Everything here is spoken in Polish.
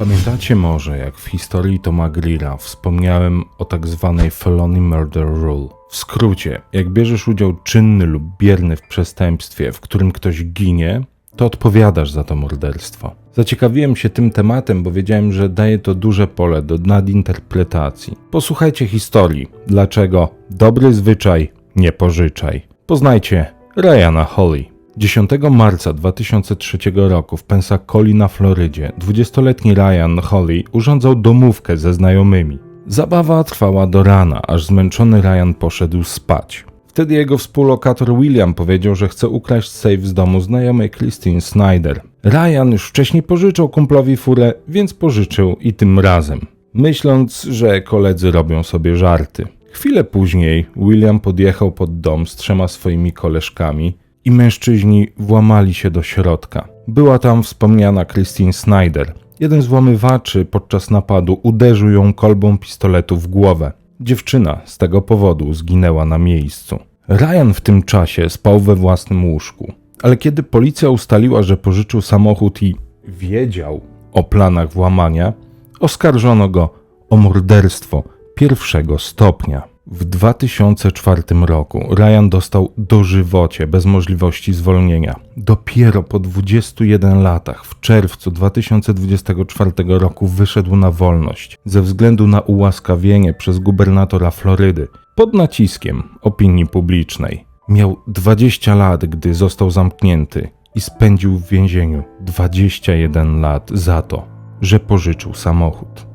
Pamiętacie może, jak w historii Toma Greera wspomniałem o tak zwanej felony murder rule? W skrócie, jak bierzesz udział czynny lub bierny w przestępstwie, w którym ktoś ginie, to odpowiadasz za to morderstwo. Zaciekawiłem się tym tematem, bo wiedziałem, że daje to duże pole do nadinterpretacji. Posłuchajcie historii, dlaczego dobry zwyczaj nie pożyczaj. Poznajcie Ryana Holly. 10 marca 2003 roku w Pensacola na Florydzie 20-letni Ryan Holly urządzał domówkę ze znajomymi. Zabawa trwała do rana, aż zmęczony Ryan poszedł spać. Wtedy jego współlokator William powiedział, że chce ukraść safe z domu znajomej Christine Snyder. Ryan już wcześniej pożyczał kumplowi furę, więc pożyczył i tym razem, myśląc, że koledzy robią sobie żarty. Chwilę później William podjechał pod dom z trzema swoimi koleżkami i mężczyźni włamali się do środka. Była tam wspomniana Christine Snyder. Jeden z włamywaczy podczas napadu uderzył ją kolbą pistoletu w głowę. Dziewczyna z tego powodu zginęła na miejscu. Ryan w tym czasie spał we własnym łóżku, ale kiedy policja ustaliła, że pożyczył samochód i wiedział o planach włamania, oskarżono go o morderstwo pierwszego stopnia. W 2004 roku Ryan dostał dożywocie bez możliwości zwolnienia. Dopiero po 21 latach, w czerwcu 2024 roku, wyszedł na wolność ze względu na ułaskawienie przez gubernatora Florydy pod naciskiem opinii publicznej. Miał 20 lat, gdy został zamknięty i spędził w więzieniu 21 lat za to, że pożyczył samochód.